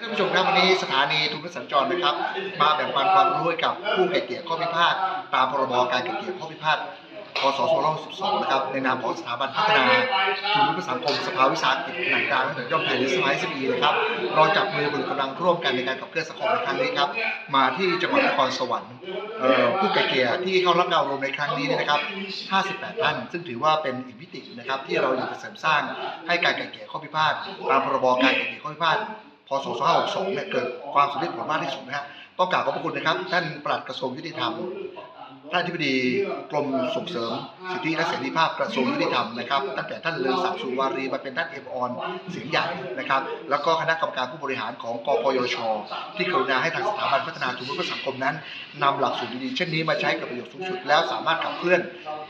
ท่านผู้ชมครับวันนี้สถานีทุนสัญจรนะครับ มาแบ่งปันความรู้ให้กับผู้ไก่เกลี่ยข้อพิพาทตามพรบการไก่เกลี่ยข้อพิพาทพศ2562นะครับในนามของสถาบันพัฒนาทุนสังคมสภาวิสาหกิจขนาดกลางและย่อมแผ่นดินสมัยสบีนะครับเราจับมือบรุษกำลังร่วมกันในการขับเคลื่อนสังคมในครั้งนี้ครับมาที่จังหวัดนครสวรรค์ผู้ไก่เกลี่ยที่เข้ารับการอบรมในครั้งนี้เนี่ยนะครับ 58 ท่าน ซึ่งถือว่าเป็นอีกมิตินะครับที่เราอยากจะเสริมสร้างให้การไก่เกลี่ยข้อพิพาทตามพรบการไก่เกลี่ยข้อพิพาท ศ 2562 เนี่ยเกิดความสำเร็จผลมากที่สุดนะฮะต้องกล่าวขอบพระคุณนะครับท่านปลัดกระทรวงยุติธรรม ท่านอธิบดีกรมส่งเสริม สิทธิและเสรีภาพกระทรวงยุติธรรมนะครับ ตั้งแต่ท่านเลือศักดิ์สุวารีมาเป็นท่านเอฟออนเสียงใหญ่นะครับ แล้วก็คณะกรรมการผู้บริหารของกปยช ที่กรุณาให้ทางสถาบันพัฒนาชุมชนเพื่อสังคมนั้นนำหลักสูตรดีๆเช่นนี้มาใช้กับประโยชน์สูงสุดแล้วสามารถขับเคลื่อน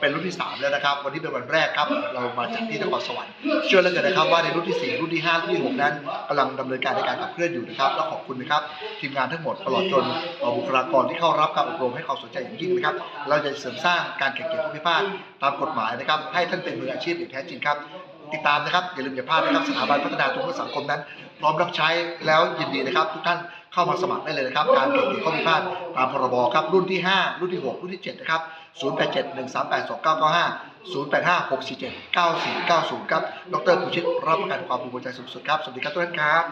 เป็นรุ่นที่สามแล้วนะครับ วันนี้เป็นวันแรกครับเรามาจากที่นครสวรรค์เชื่อเลือเกินนะครับว่าในรุ่นที่สี่รุ่นที่ห้ารุ่นที่หกนั้นกำลังดำเนินการในการขับเคลื่อนอยู่นะครับและขอบคุณนะครับทีมงานทั้งหมดตลอดจนบุคลากรที่เข้ารับการอบรมให้ความสนใจอย่างยิ่งนะครับเราจะเสริมสร้างการแข่งขันข้อพิพาทตามกฎหมายนะครับ ให้ท่านเป็นมืออาชีพอย่างแท้จริงครับ ติดตามนะครับอย่าลืมอย่าพลาดนะครับสถาบันพัฒนาตัวเพื่อสังคมนั้น พร้อมรับใช้แล้วยินดีนะครับ ทุกท่านเข้ามาสมัครได้เลยนะครับ การแข่งขันข้อพิพาทตามพรบครับรุ่นที่ 5 รุ่นที่ 6 รุ่นที่ 7 นะครับ 0871382995 0856479490 ครับ ดรภูชิตรับประกันความภูมิใจสูงสุดครับ สวัสดีครับทุกท่านครับ